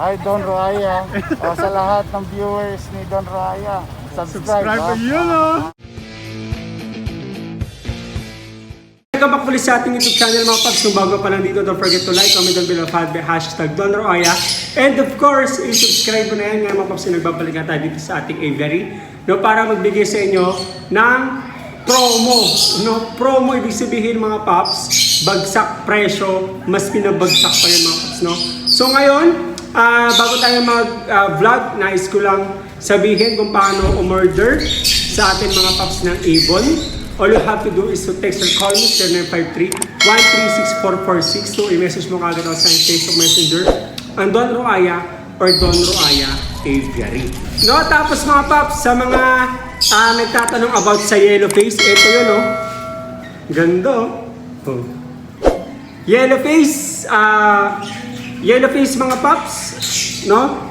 Hi Don Roaya. o sa lahat ng viewers ni Don Roaya, subscribe. Subscribe ha? Welcome back ulit sa ating YouTube channel mga paps. Kung bago pa lang dito, don't forget to like, comment down below, follow the hashtag Don Roaya. And of course, i-subscribe mo na yan nga mga paps na nagbabalik na tayo dito sa ating aviary. No, para magbigay sa inyo ng promo. No, promo ibig sabihin mga paps, bagsak presyo, mas pinabagsak pa yan mga paps. No? So ngayon, ah, bago tayo mag-vlog, nais ko lang sabihin kung paano umorder sa ating mga paps ng Avon. All you have to do is to text or call me 0953-1364462. I-message mo kagad ako sa Facebook Messenger ang Don Roaya or Don Roaya Aviary. No, tapos mga paps, sa mga ah, nagtatanong about sa yellow face, ito yun, no? Ganda, oh. oh. Yellow face, ah, yellow face mga paps, no?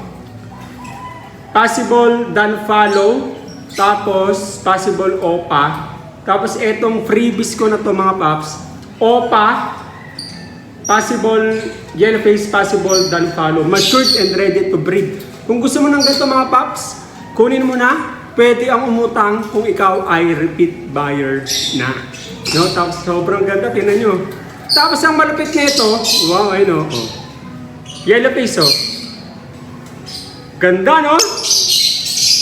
Possible dan follow, tapos possible OPA, tapos etong freebies ko na to mga paps, OPA, possible yellow face, possible dan follow, matured and ready to breed. Kung gusto mo ng ganito mga paps, kunin mo na, pwede ang umutang kung ikaw ay repeat buyer na. No, tapos sobrang ganda, tingnan nyo. Tapos ang malupit nito, wow, ayun oh. oh. Yellow oh. Ganda no?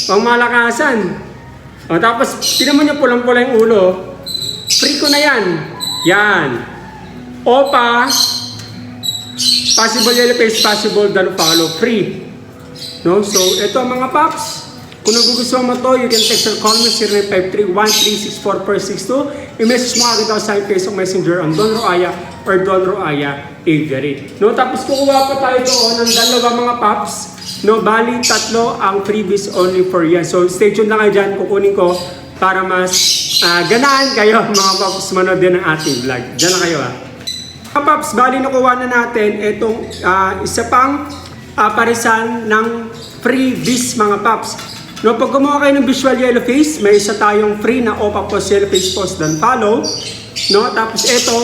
Pangmalakasan. O, tapos, tinan mo niyo pulang-pula yung ulo. Free ko na yan. Yan. Opa. Possible yellow face, possible dan follow. Free. No? So, ito ang mga paps. Kung nagugustuhan mo to, you can text or call me 0953-1364462. I-message mo agad ako sa Facebook Messenger ang Don Roaya or Don Roaya Avery. No, tapos kukuha pa tayo doon ng dalawa mga paps. No, bali tatlo ang freebies only for yan. So, stay tuned lang kayo dyan. Kukunin ko para mas ah, ganaan kayo mga paps manood din ng ating vlog. Diyan na kayo ah. Mga paps, bali nakuha na natin itong ah, isa pang ah, parisan ng freebies mga paps. No, pag kumuha kayo ng visual yellow face, may isa tayong free na OPA post yellow face post dan follow. No, tapos ito,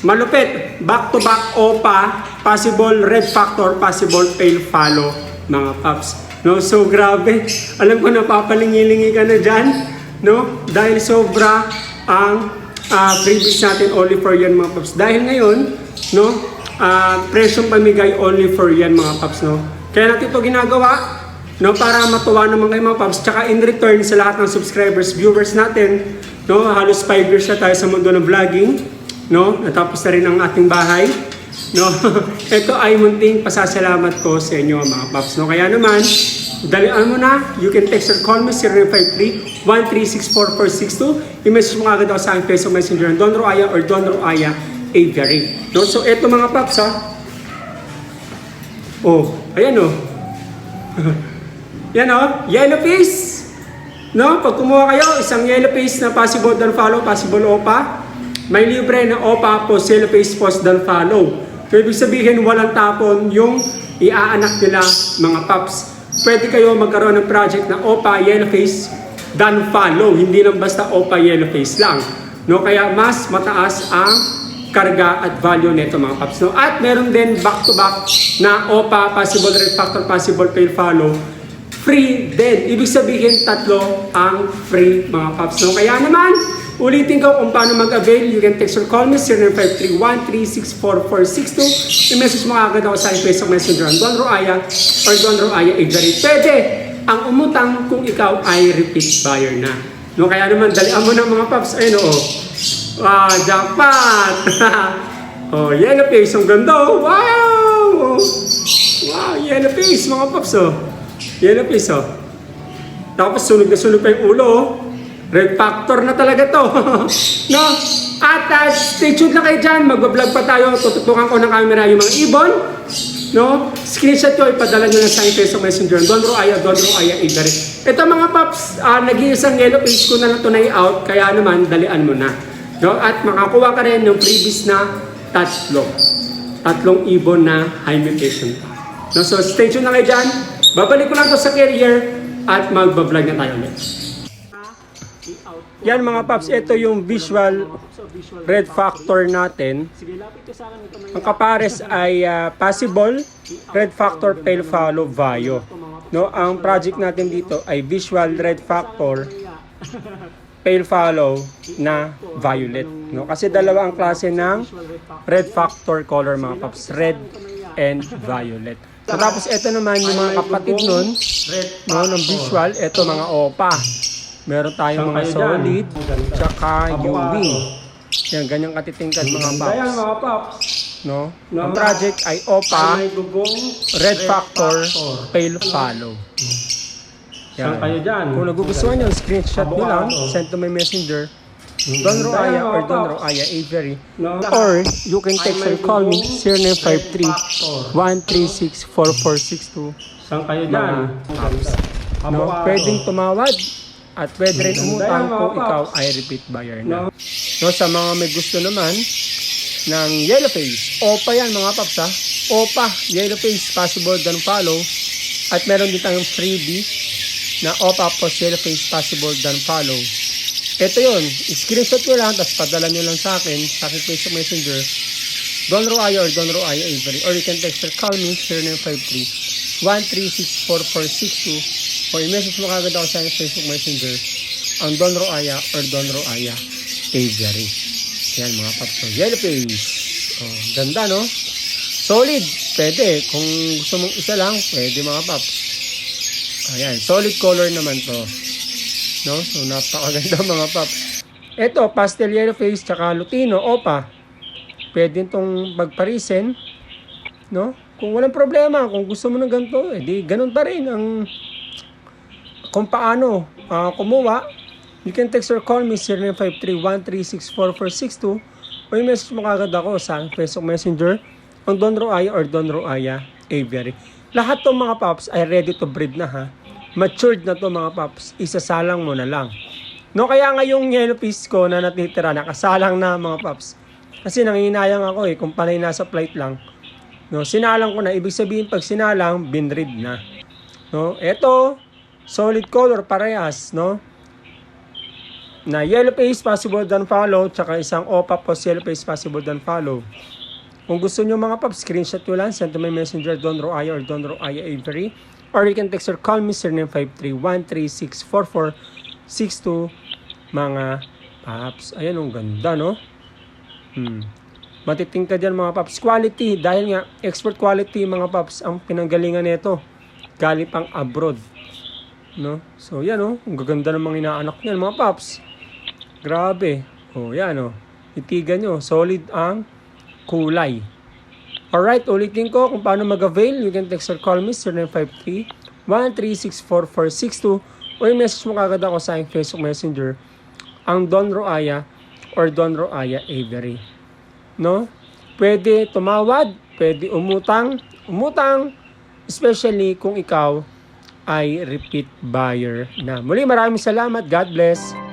malupit, back to back OPA, possible red factor, possible pale follow mga paps. No, so grabe. Alam ko napapalingi-lingi ka na dyan. No, dahil sobra ang ah, freebies natin only for yan mga paps. Dahil ngayon, no, ah, presyong pamigay only for yan mga paps, no. Kaya natin ito ginagawa, no, para matuwa naman kayo mga paps. Tsaka in return sa lahat ng subscribers, viewers natin, no, halos 5 years na tayo sa mundo ng vlogging, no, natapos na rin ang ating bahay, no. ito ay munting pasasalamat ko sa inyo mga paps, no. Kaya naman, dalian mo na, you can text or call me 0953-1364462. I-message mo agad ako sa aking Facebook Messenger ng Don Roaya or Don Roaya Aviary. No, so ito mga paps ha. Oh, ayan oh. Yan o, yellow face. No, pag kumuha kayo, isang yellow face na possible dan follow, possible OPA. May libre na OPA po, yellow face post dan follow. So, ibig sabihin, walang tapon yung iaanak nila mga paps. Pwede kayo magkaroon ng project na OPA, yellow face, dan follow. Hindi lang basta OPA, yellow face lang. No, kaya mas mataas ang karga at value nito mga paps. No? At meron din back-to-back na OPA, possible red factor, possible pale follow. Free din. Ibig sabihin, tatlo ang free mga paps. No? Kaya naman, ulitin ko kung paano mag-avail. You can text or call me 0953-1364462. I-message mo agad ako sa Facebook Messenger ang Don Roaya or Don Roaya Igari. Pwede ang umutang kung ikaw ay repeat buyer na. No, kaya naman, dalian mo ng mga paps. Ayun, oo. Ah, jackpot! oh, yellow face. Ang ganda, oh. Wow! Wow, yellow face, mga paps, oh. Yellow face, oh. Tapos sunog na sunog pa yung ulo, oh. Red factor na talaga to. no? At uh, stay tuned lang kayo dyan. Magbablog pa tayo. Tututukan ko ng camera yung mga ibon. No? Screenshot ko, ipadala nyo na sa aking Facebook Messenger. Don Roaya, Don Roaya, Igari. Ito mga paps, uh, nag-iisang yellow face ko na lang ito na-out. Kaya naman, dalian mo na. No? At makakuha ka rin ng freebies na tatlo. Tatlong ibon na high mutation. No? So stay tuned na kayo dyan. Babalik ko lang to sa carrier at magbablog na tayo ulit. Yan mga paps, ito yung visual red factor natin. Ang kapares ay ah, possible red factor pale follow vayo. No, ang project natin dito ay visual red factor pale follow na violet. No, kasi dalawa ang klase ng red factor color mga paps, red and violet. So, tapos ito naman yung mga kapatid nun, no, ng visual, ito mga OPA. Meron tayong mga solid, tsaka UV. Yan, ganyang katitingkad mga Ayan paps. mga paps. No? Ang project ay OPA, gugong red factor, pale follow. Saan kayo dyan? Kung nagugustuhan nyo, screenshot nyo lang, send to my messenger, Don Roaya or Don Roaya Avery. Or you can text or call me 0953-136-4462. Saan kayo dyan? No? Pwedeng tumawad at pwede rin umutang Ayan, mga kung ikaw ay repeat buyer na. No? Sa mga may gusto naman ng yellow face, OPA yan mga paps ha. OPA, yellow face, possible dan follow. At meron din tayong freebie na OPA plus yellow face, possible dan follow. Ito yun, screenshot nyo lang, tapos padala nyo lang sa akin, sa akin Facebook Messenger, Don Roaya or Don Roaya Avery, or you can text or call me 0953 1364462 or i-message mo kagad ako sa Facebook Messenger ang Don Roaya or Don Roaya Avery. Yan mga paps. So, yellow face. Oh, ganda no? Solid. Pwede. Kung gusto mong isa lang, pwede mga paps. Ayan. Solid color naman to. No? So, napakaganda mga paps. Ito, pastel yellow face, tsaka lutino, opa. Pwede itong magparisen. No? Kung walang problema, kung gusto mo ng ganito, edi ganun pa rin ang kung paano ah, kumuha. You can text or call me 0953-1364462 o i-message mo kagad ako sa Facebook Messenger ang Don Roaya or Don Roaya Aviary. Lahat ng mga pups ay ready to breed na ha. Matured na to mga pups. Isasalang mo na lang. No, kaya nga yung yellow piece ko na natitira, nakasalang na mga pups. Kasi nanginayang ako eh, kung panay nasa flight lang. No, sinalang ko na, ibig sabihin pag sinalang, binread na. No, eto, solid color parehas, no? Na yellow face possible than follow, tsaka isang OPA post yellow face possible than follow. Kung gusto nyo mga paps, screenshot nyo lang, send to my messenger Don Roaya or Don Roaya Avery. Or you can text or call me 0953-136-4462 mga paps. Ayan, ang ganda, no? Hmm. Matiting ka dyan mga paps. Quality, dahil nga expert quality mga paps ang pinanggalingan nito. Galing pang abroad. No? So yan oh, ang gaganda ng mga inaanak niyan mga paps. Grabe. Oh, yan oh. Itigan nyo, solid ang kulay. Alright, ulitin ko kung paano mag-avail. You can text or call me 0953-1364462 o i-message mo kagad ako sa aking Facebook Messenger ang Don Roaya or Don Roaya Avery. No? Pwede tumawad, pwede umutang, umutang, especially kung ikaw ay repeat buyer na. Muli maraming salamat. God bless.